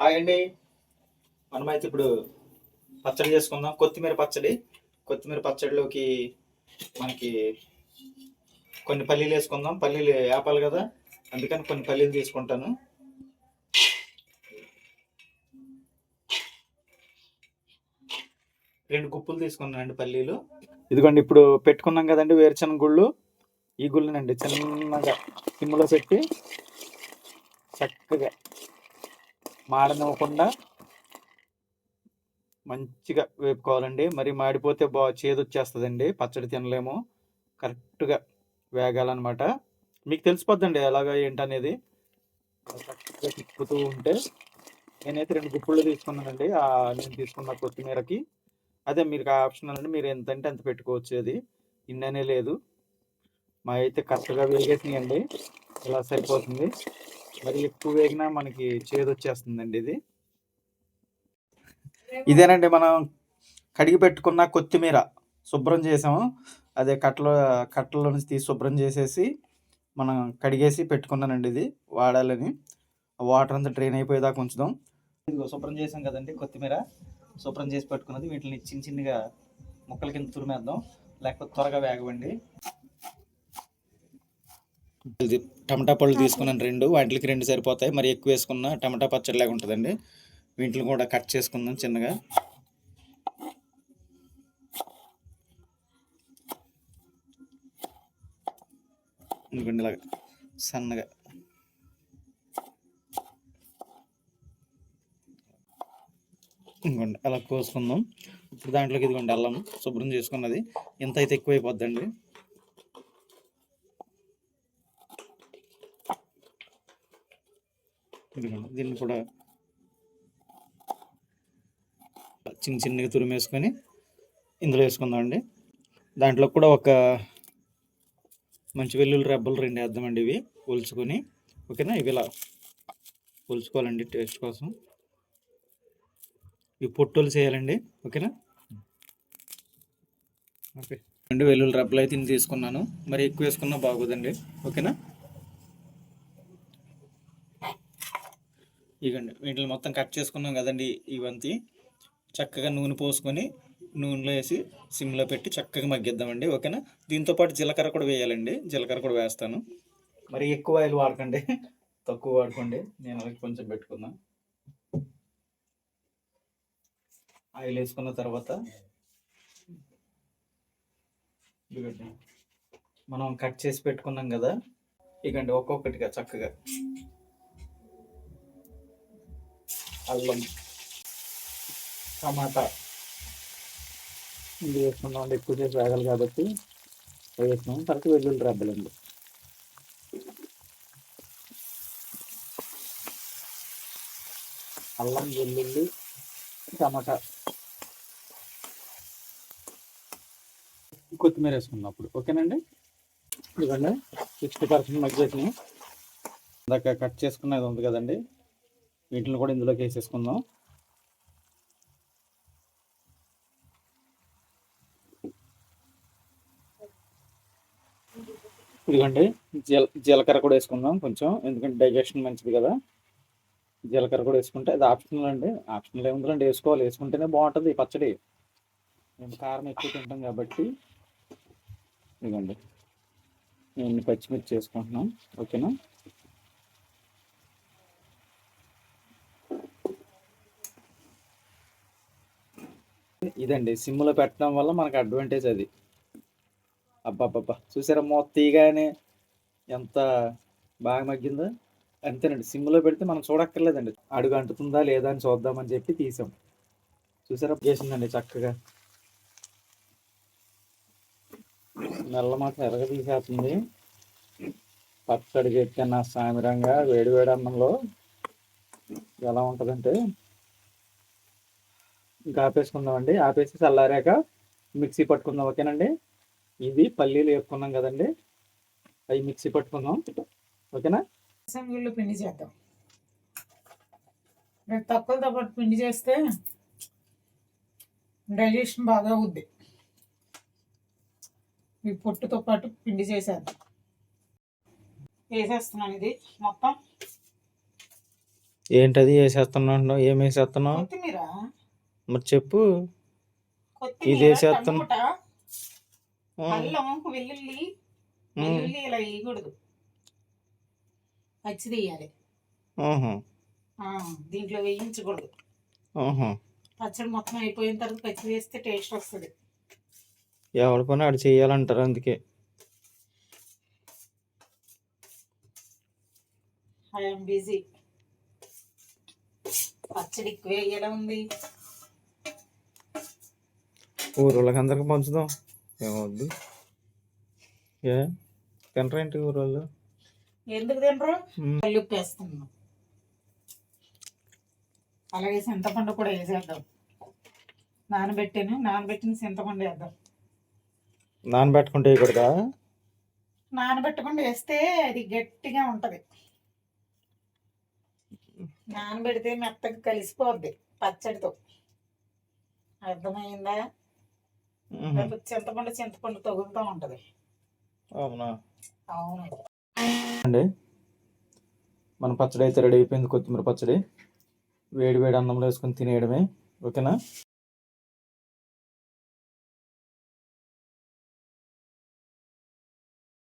Hi అండి. మనమైతే ఇప్పుడు పచ్చడి చేసుకుందాం. కొత్తిమీర పచ్చడి. కొత్తిమీర పచ్చడిలోకి మనకి కొన్ని పల్లీలు వేసుకుందాం. పల్లీలు వేపాలి కదా. అందుకని కొన్ని పల్లీలు తీసుకుంటాను. రెండు గుప్పులు తీసుకున్నానండి పల్లీలు. ఇదిగోండి ఇప్పుడు పెట్టుకున్నాం కదండి వేరుశనగ గుళ్ళు. ఈ గుళ్ళనండి చిన్నగా సిమ్లో పెట్టి చక్కగా మాడనివ్వకుండా మంచిగా వేపుకోవాలండి. మరి మాడిపోతే బా చేదు వచ్చేస్తుందండి పచ్చడి తినలేము. కరెక్ట్గా వేగాలన్నమాట. మీకు తెలిసిపోద్దండి ఎలాగ ఏంటనేది. తిప్పుతూ ఉంటే నేనైతే రెండు గుప్పులు తీసుకున్నానండి. ఆ నేను తీసుకున్న కొత్తిమీరకి. అదే మీకు ఆప్షన్ అండి మీరు ఎంత అంటే అంత పెట్టుకోవచ్చు. అది ఇన్ననే లేదు. మా అయితే కరెక్ట్గా వేగేసినాయండి. ఇలా సరిపోతుంది. మరి ఎక్కువ వేగినా మనకి చేదు వచ్చేస్తుందండి ఇది ఇదేనండి మనం కడిగి పెట్టుకున్న కొత్తిమీర శుభ్రం చేసాము. అదే కట్టలో కట్టలో నుంచి తీసి శుభ్రం చేసేసి మనం కడిగేసి పెట్టుకున్నానండి ఇది వాడాలని. వాటర్ అంతా డ్రైన్ అయిపోయేదాకా ఉంచుదాం. ఇదిగో శుభ్రం చేసాం కదండి కొత్తిమీర. శుభ్రం చేసి పెట్టుకున్నది. వీటిని చిన్న చిన్నగా ముక్కల కింద తురిమేద్దాం. లేకపోతే త్వరగా వేగవండి. టమాటా పళ్ళు తీసుకున్నాను రెండు వాటికి రెండు సరిపోతాయి. మరి ఎక్కువ వేసుకున్న టమాటా పచ్చడి లాగా ఉంటుందండి. వీటిని కూడా కట్ చేసుకుందాం చిన్నగా. ఎందుకండి ఇలాగ సన్నగా. ఇంకోండి అలా కోసుకుందాం. ఇప్పుడు దాంట్లోకి ఇదిగోండి అల్లం శుభ్రం చేసుకున్నది. ఎంత అయితే ఎక్కువ అయిపోద్దండి ఇదిగోండి దీన్ని కూడా చిన్న చిన్నగా తురిమేసుకొని ఇందులో వేసుకుందామండి. దాంట్లో కూడా ఒక మంచి వెల్లుల్లి రెబ్బలు రెండు వేద్దామండి ఇవి ఒలుచుకొని. ఓకేనా? ఇవి ఇలా ఒలుచుకోవాలండి టేస్ట్ కోసం. ఇవి పొట్టులు చేయాలండి. ఓకేనా? ఓకే. రెండు వెల్లుల్లి రెబ్బలు అయితే నేను తీసుకున్నాను. మరి ఎక్కువ వేసుకున్నా బాగోదండి. ఓకేనా? ఇగండి వీటిని మొత్తం కట్ చేసుకున్నాం కదండి ఇవంతి. చక్కగా నూనె పోసుకొని నూనెలో వేసి సిమ్లో పెట్టి చక్కగా మగ్గిద్దామండి ఓకేనా? దీంతో పాటు జీలకర్ర కూడా వేయాలండి జీలకర్ర కూడా వేస్తాను. మరి ఎక్కువ ఆయిల్ వాడకండి తక్కువ వాడుకోండి నేను అలాగే కొంచెం పెట్టుకుందాం ఆయిల్ వేసుకున్న తర్వాత మనం కట్ చేసి పెట్టుకున్నాం కదా ఇకండి ఒక్కొక్కటిగా చక్కగా. అల్లం టమాటా. ఇది వేసుకున్నాం అంటే ఎక్కువ చేసి వేగాలి కాబట్టి వేసుకున్నాం తర్వాత వెల్లుల్లి రబ్బలండి అల్లం వెల్లుల్లి టమాటా. కొత్తిమీర వేసుకుందాం అప్పుడు. ఓకేనండి? ఇదిగోండి. సిక్స్టీ పర్సెంట్ మగ్గేసి ఇందాక కట్ చేసుకున్నది ఉంది కదండి. వీటిని కూడా ఇందులోకి వేసేసుకుందాం. ఇదిగోండి జీల జీలకర్ర కూడా వేసుకుందాం కొంచెం ఎందుకంటే డైజెషన్ మంచిది కదా. జీలకర్ర కూడా వేసుకుంటే అది ఆప్షనల్ అండి. ఆప్షనల్ ఏముందండి వేసుకోవాలి. వేసుకుంటేనే బాగుంటుంది పచ్చడి. మేము కారం ఎక్కువ తింటాం కాబట్టి. ఇదిగోండి నేను పచ్చిమిర్చి వేసుకుంటున్నాం. ఓకేనా? ఇదండి సిమ్లో పెట్టడం వల్ల మనకు అడ్వాంటేజ్ అది. అబ్బాబ్బా చూసారా మూత ఎంత బాగా మగ్గిందో? అంతేనండి సిమ్లో పెడితే మనం చూడక్కర్లేదండి. అడుగు అంటుతుందా లేదా అని చూద్దామని చెప్పి తీసాం. చూసారా చేసిందండి చక్కగా. నల్ల మాత్రం ఎరగ తీసేస్తుంది. పచ్చడి చెప్పిన నా సామిరంగా వేడి వేడి అన్నంలో ఎలా ఉంటుందంటే ఇంకా ఆపేసుకుందామండి. ఆపేసి చల్లారాక మిక్సీ పట్టుకుందాం ఓకేనండి? ఇది పల్లీలు వేపుకున్నాం కదండి. అవి మిక్సీ పట్టుకుందాం ఓకేనా? సంగుళ్ళు పిండి చేద్దాం. రేపు తక్కువతో పాటు పిండి చేస్తే డైజెషన్ బాగా అవుద్ది. ఈ పొట్టుతో పాటు పిండి చేసేద్దాం. వేసేస్తున్నాను ఇది మొత్తం. ఏంటది? వేసేస్తున్నావు? అంటున్నావు ఏం వేసేస్తున్నావు? కొత్తిమీర? మరి చెప్పు. ఇది ఉమ్, అల్లం వెల్లుల్లి వెల్లుల్లి ఇలా వేయకూడదు. పచ్చి తీయాలి. దీంట్లో వేయించకూడదు. పచ్చడి మొత్తం అయిపోయిన తర్వాత పచ్చి వేస్తే టేస్ట్ వస్తుంది. ఎవరి పని ఆడు చేయాలంటారు అందుకే. I'm busy. పచ్చడి ఎక్కువ వేయాలి ఉంది? ఊరోళ్ళకి అందరికి పంచుదాం. ఏమవుద్ది ఏ? తినరేంటి ఊరోళ్ళు? ఎందుకు తినరు? ఉమ్, కల్లుప్పు వేస్తున్నాం అలాగే చింతపండు కూడా వేసేద్దాం. నానబెట్టాను. నానబెట్టిన చింతపండు వేద్దాం. నానబెట్టుకుంటే వేయకూడదా? నానబెట్టకుండా వేస్తే అది గట్టిగా ఉంటది. నానబెడితే మెత్తగా కలిసిపోద్ది పచ్చడితో. అర్థమైందా? చింతపండు చింతపండు తగులుతూ ఉంటది. అవునా? అవును. అండి మన పచ్చడి అయితే రెడీ అయిపోయింది కొత్తిమీర పచ్చడి. వేడి వేడి అన్నంలో వేసుకొని తినేయడమే ఓకేనా?